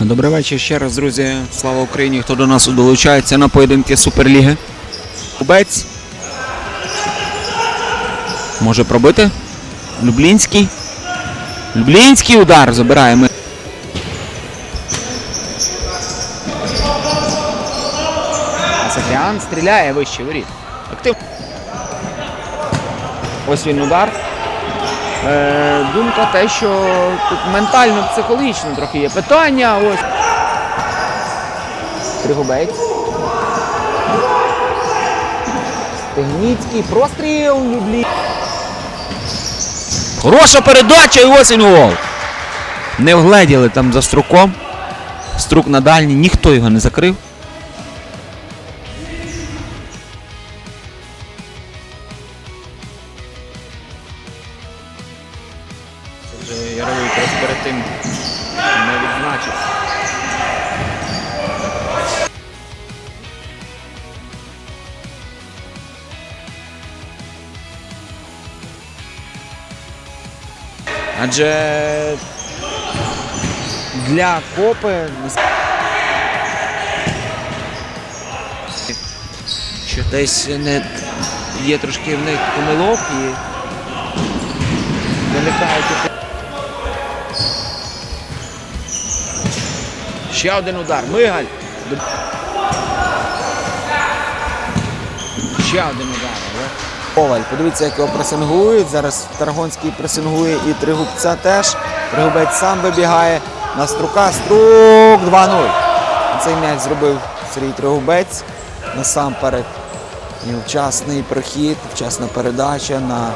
Добрий вечір ще раз, друзі. Слава Україні! Хто до нас долучається на поєдинки Суперліги? Кубець. Може пробити? Люблінський. Люблінський удар забираємо. Асатріан стріляє вище воріт. Актив. Ось він удар. Е, думка те, що тут ментально-психологічно трохи є питання. Ось. Тригубець. Стегніцький простріл Люблі. Хороша передача і ось він гол. Не вгледіли там за струком. Струк на дальній, ніхто його не закрив. Вже Яровий перед тим не відзначився. Адже для копи що десь не є трошки в них помилок і виникають. Ще один удар. Мигаль. Ще один удар. але Коваль, подивіться, як його пресингують. Зараз Таргонський пресингує і Тригубця теж. Тригубець сам вибігає на струка. Струк 2-0. Цей м'яч зробив Сергій Тригубець. Насамперед і вчасний прохід, вчасна передача на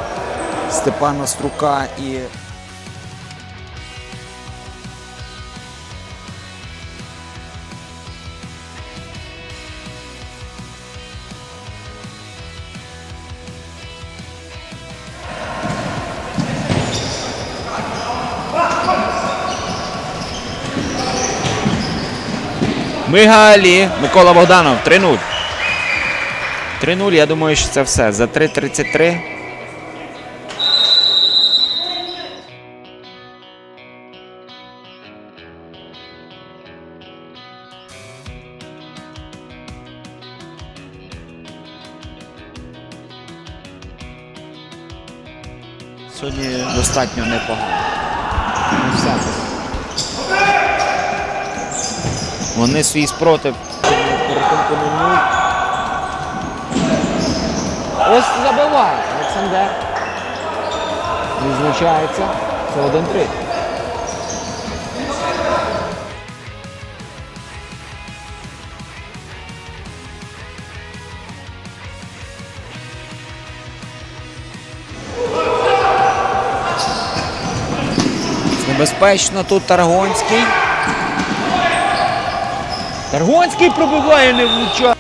Степана Струка і. Мигалі. Микола Богданов. 3-0. 3-0, я думаю, що це все. За 3-33. Сьогодні достатньо непогано. Ну, все. Вони свій спротив по рахунку 0-0. Ось забиває Олександр. Відзначається. Це 1-3. Небезпечно тут Таргонський. Таргонський пробиває, не влучає.